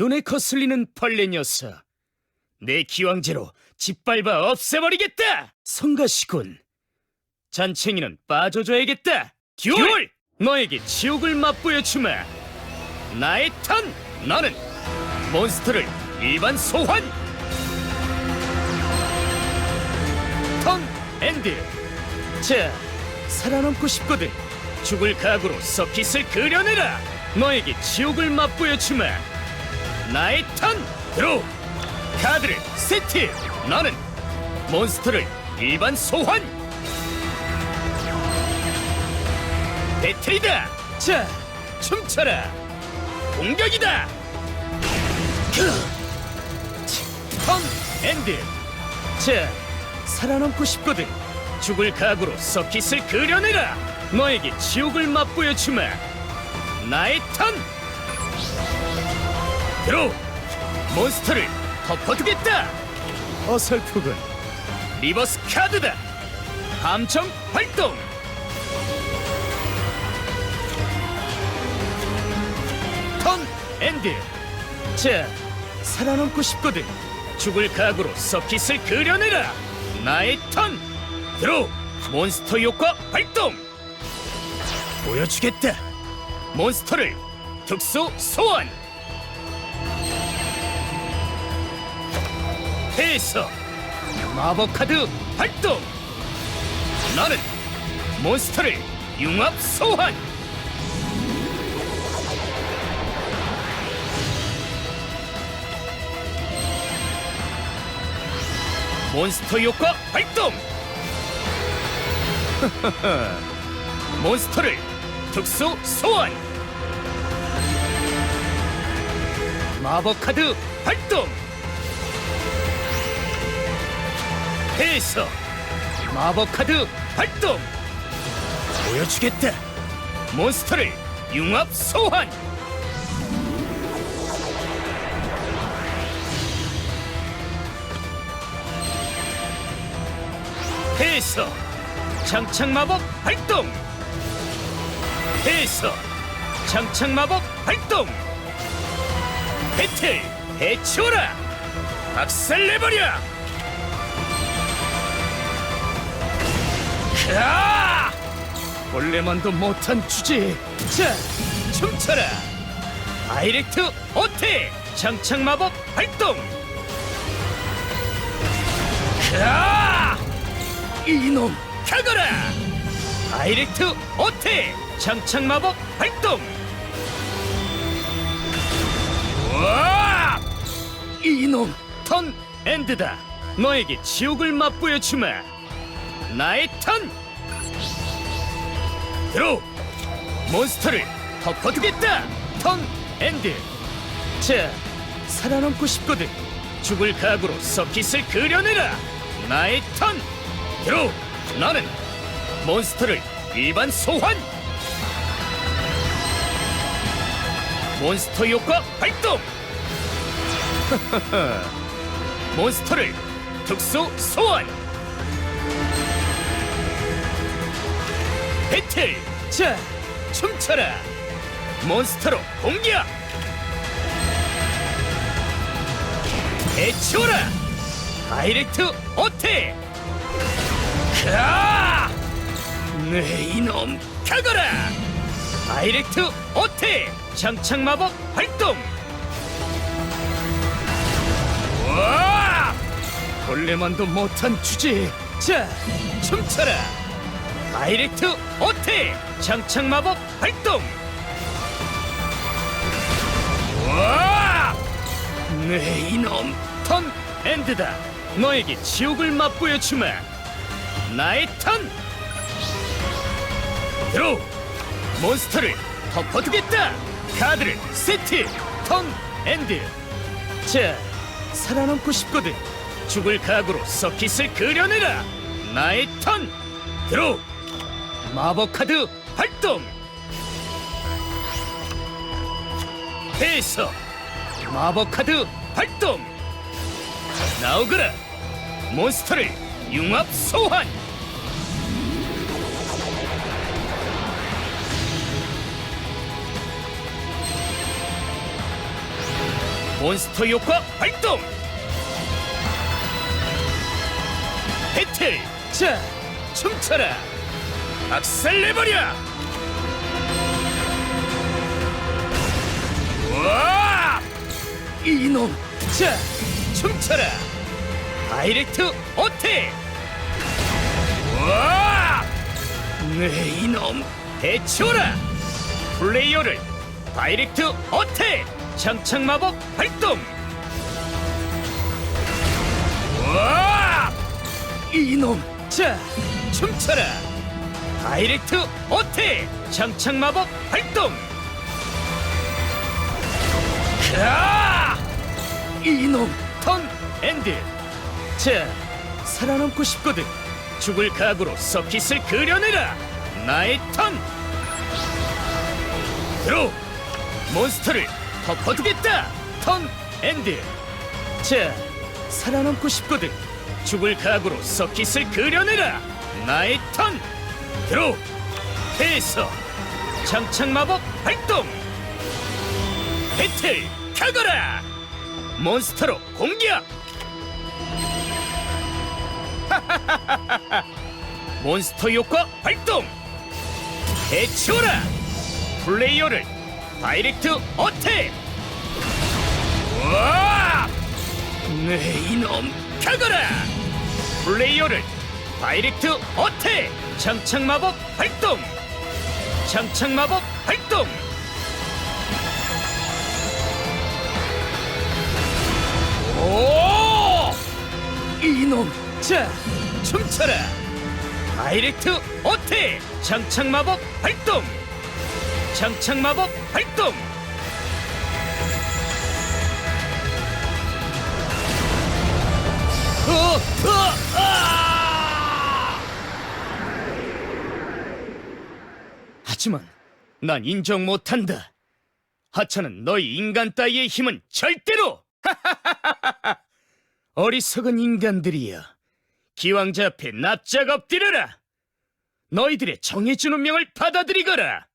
눈에 거슬리는 벌레 녀석. 내 기왕제로 짓밟아 없애버리겠다! 성가시군. 잔챙이는 빠져줘야겠다! 듀얼! 너에게 지옥을 맛보여주마! 나의 턴! 너는 몬스터를 일반 소환! 턴 엔드! 자, 살아남고 싶거든. 죽을 각오로 서킷을 그려내라! 너에게 지옥을 맛보여주마! 나의 턴! 드로우! 카드를 세트! 너는 몬스터를 일반 소환! 배틀이다! 자, 춤춰라! 공격이다! 크! 턴 엔드! 자, 살아남고 싶거든! 죽을 각오로 서킷을 그려내라! 너에게 지옥을 맛보여주마! 나의 턴! 드로우! 몬스터를 덮어두겠다! 어설프군. 리버스 카드다! 함정 활동! 턴 엔드! 자, 살아남고 싶거든. 죽을 각오로 서킷을 그려내라! 나의 턴! 드로우! 몬스터 효과 발동! 보여주겠다! 몬스터를 특수 소환! 해서 마법 카드 발동! 나는 몬스터를 융합 소환! 몬스터 효과 발동! 몬스터를 특수 소환! 마법 카드 발동! 해서 마법 카드 발동! 보여주겠다! 몬스터를 융합 소환! 해서 장착 마법 발동! 해서 장착 마법 발동! 배틀 해치워라! 박살내버려! 아! 원래만도 못한 주제. 자, 춤춰라. 다이렉트 어택 장착 마법 발동. 아! 이놈 가거라. 다이렉트 어택 장착 마법 발동. 와! 이놈 턴 엔드다. 너에게 지옥을 맛보여 주마. 나의 턴! 드로우! 몬스터를 덮어두겠다! 턴 엔드! 자, 살아남고 싶거든! 죽을 각오로 서킷을 그려내라! 나의 턴! 드로우! 나는 몬스터를 일반 소환! 몬스터 효과 발동! 몬스터를 특수 소환! 배틀! 자, 춤춰라! 몬스터로 공격! 해치워라! 다이렉트 어택! 가! 네 이놈 가거라! 다이렉트 어택! 장착 마법 발동! 와! 원래만도 못한 주제! 자, 춤춰라! 다이렉트 어택! 장착 마법 발동! 와! 네 이놈 턴 엔드다! 너에게 지옥을 맛보여 주마! 나의 턴! 드로우! 몬스터를 덮어두겠다! 카드를 세트! 턴 엔드! 자, 살아남고 싶거든! 죽을 각오로 서킷을 그려내라! 나의 턴! 드로우! 마법 카드 발동! 해서 마법 카드 발동! 나오거라! 몬스터를 융합 소환! 몬스터 효과 발동 배틀 자 춤춰라 박살 내버려! 와! 이놈 자 춤춰라! 다이렉트 어택 와! 네, 이놈 해치워라! 플레이어를 다이렉트 어택 장착 마법 발동! 와! 이놈 자 춤춰라 다이렉트 어택 장착 마법 발동! 가 이놈 턴 엔드! 자 살아남고 싶거든. 죽을 각오로 서킷을 그려내라. 나의 턴! 들어! 몬스터를 덮어두겠다! 턴 엔드! 자 살아남고 싶거든. 죽을 각오로 서킷을 그려내라. 나의 턴 들어 해서 장착 마법 발동! 배틀 가거라! 몬스터로 공격! 몬스터 효과 발동! 해치워라! 플레이어를 다이렉트 어택! 와! 네 이놈! 가거라! 플레이어를 다이렉트 어택! 장착 마법 발동! 장착 마법 발동! 오! 이놈 자 춤춰라! 다이렉트 어택! 장착 마법 발동! 장착 마법 발동! 어, 어, 아! 하지만 난 인정 못한다. 하찮은 너희 인간 따위의 힘은 절대로! 어리석은 인간들이여 기왕자 앞에 납작 엎드려라! 너희들의 정해준 운명을 받아들이거라